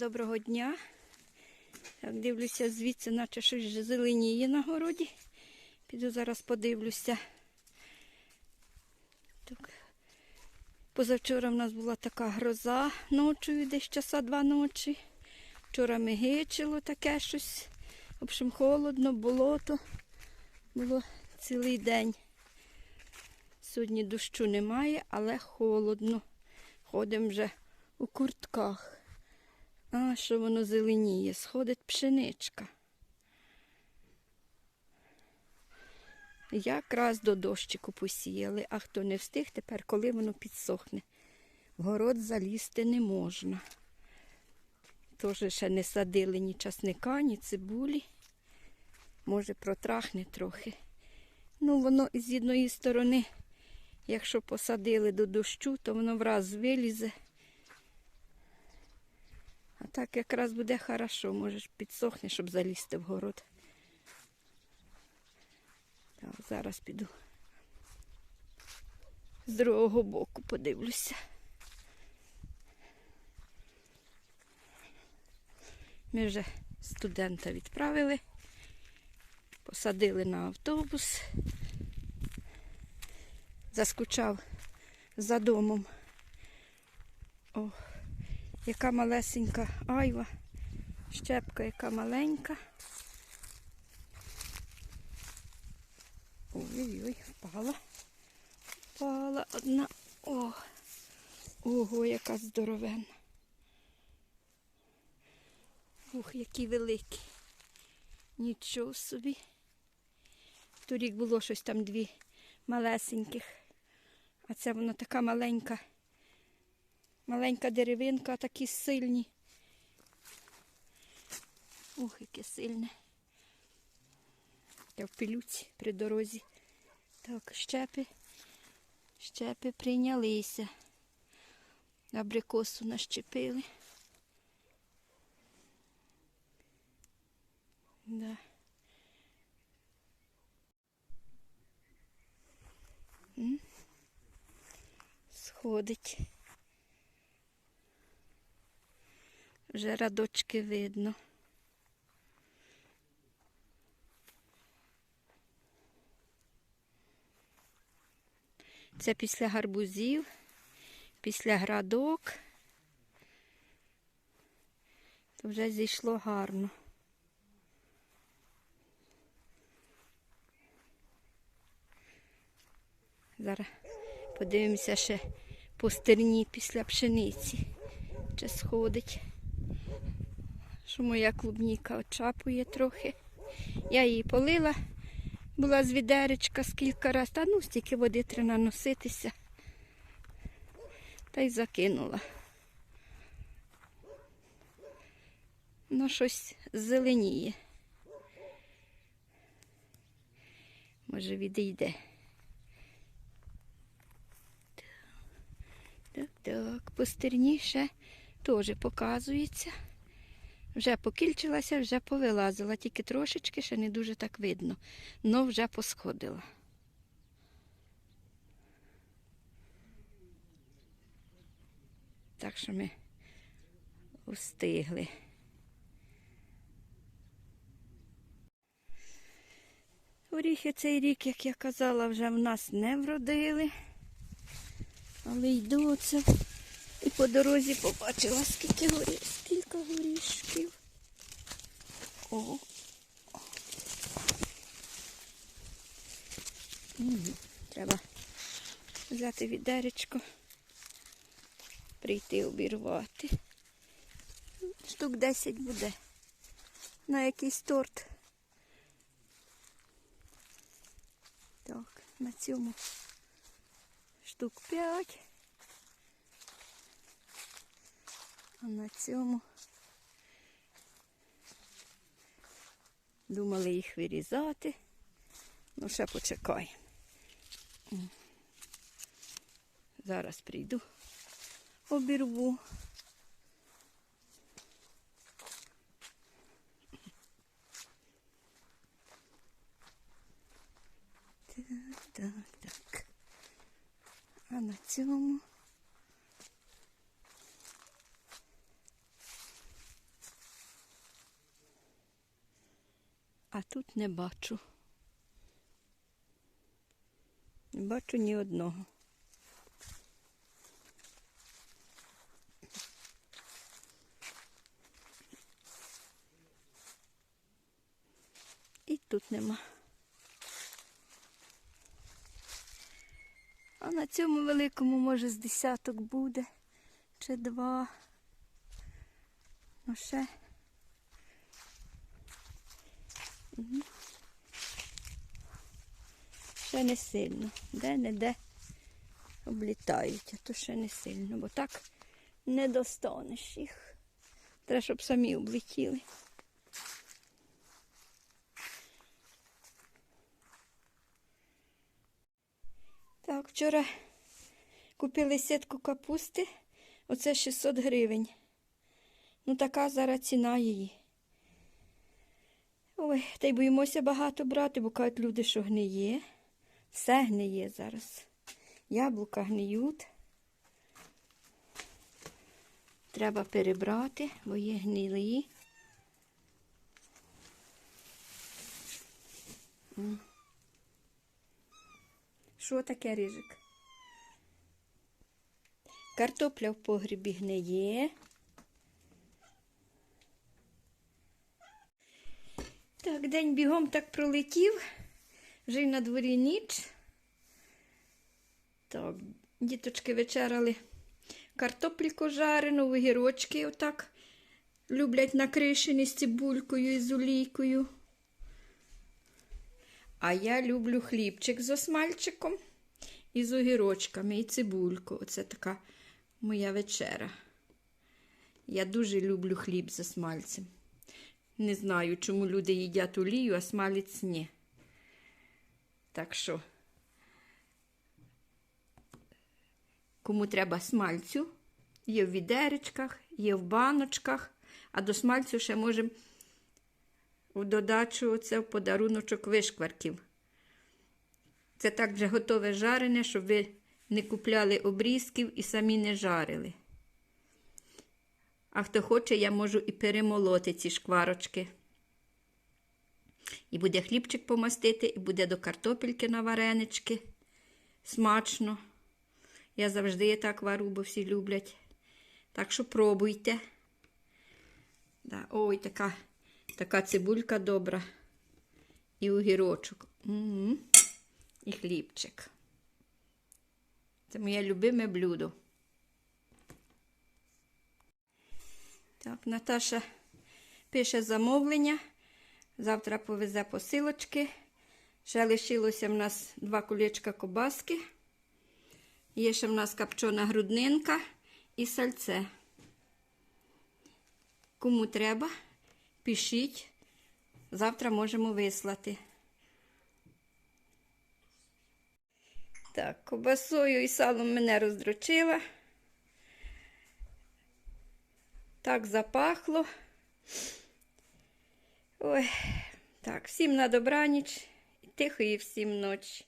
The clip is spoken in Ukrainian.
доброго дня. Так, дивлюся, звідси, наче щось зеленіє на городі. Піду зараз подивлюся. Так. Позавчора в нас була така гроза ночою, десь часа два ночі. Вчора мигичило таке щось. В общем, холодно, болото. Було цілий день. Сьогодні дощу немає, але холодно. Ходимо вже у куртках. А, що воно зеленіє, сходить пшеничка. Якраз до дощику посіяли, а хто не встиг, тепер коли воно підсохне. В город залізти не можна. Теж ще не садили ні часника, ні цибулі. Може, протрахне трохи. Ну, воно з одної сторони, якщо посадили до дощу, то воно враз вилізе. Так якраз буде хорошо, можеш підсохне, щоб залізти в город. Так, зараз піду. З другого боку подивлюся. Ми вже студента відправили, посадили на автобус. Заскучав за домом. О, яка малесенька айва, щепка яка маленька. Ой-ой-ой, впала. Впала одна. О, ого, яка здоровенна. Ух, які великі. Нічого собі. Торік було щось там дві малесеньких. А це вона така маленька. Маленька деревинка, такі сильні. Ух, яке сильне. Я в пилюці при дорозі. Так, щепи. Щепи прийнялися. Абрикосу нащепили. Да. Сходить. Вже радочки видно. Це після гарбузів, після градок. То вже зійшло гарно. Зараз подивимося ще по стерні після пшениці. Чи сходить. Що моя клубніка очапує трохи. Я її полила, була з відеречка скільки разів, та ну стільки води треба наноситися. Та й закинула. Ну, щось зеленіє. Може відійде. Так, так, постерніше теж показується. Вже покільчилася, вже повилазила, тільки трошечки ще не дуже так видно, но вже посходила. Так що ми встигли. Оріхи цей рік, як я казала, вже в нас не вродили. Але йду оце і по дорозі побачила, скільки горі... скільки горішків. О. Треба взяти відеречко, прийти обірвати. Штук 10 буде на якийсь торт. Так, на цьому штук 5. А на цьому думали їх вирізати. Ну, ще почекаємо. Зараз прийду, обірву. Так, так, так. А на цьому А тут не бачу. Не бачу ні одного. І тут нема. А на цьому великому, може, з десяток буде, чи два. Ну ще. Ще не сильно. Де-не-де облітають, а то ще не сильно, бо так не достанеш їх. Треба, щоб самі облетіли. Так, вчора купили сітку капусти. Оце 600 гривень. Ну, така зараз ціна її. Ой, та й боїмося багато брати, бо кажуть люди, що гниє. Все гниє зараз. Яблука гниють. Треба перебрати, бо є гнилі. Що таке рижик? Картопля в погрібі гниє. Так, день бігом так пролетів. Вже й на дворі ніч. Так, діточки вечеряли картопліку жарену, огірочки отак люблять накришені з цибулькою і з олійкою. А я люблю хлібчик з осмальчиком і з огірочками і цибульку. Оце така моя вечера. Я дуже люблю хліб з осмальцем. Не знаю, чому люди їдять олію, а смалець ні. Так що, кому треба смальцю, є в відеречках, є в баночках, а до смальцю ще можемо в додачу оце в подаруночок вишкварків. Це так вже готове жарене, щоб ви не купляли обрізків і самі не жарили. А хто хоче, я можу і перемолоти ці шкварочки. І буде хлібчик помастити, і буде до картопельки на варенички. Смачно. Я завжди так вару, бо всі люблять. Так що пробуйте. Да. Ой, така, така цибулька добра. І огірочок. І хлібчик. Це моє любиме блюдо. Так, Наташа пише замовлення. Завтра повезе посилочки. Ще лишилося в нас два кулечка кобаски. Є ще в нас копчена груднинка і сальце. Кому треба, пишіть. Завтра можемо вислати. Так, кобасою і салом мене роздрочила. Так запахло. Ой, так, всім на добраніч тихої всім ночі.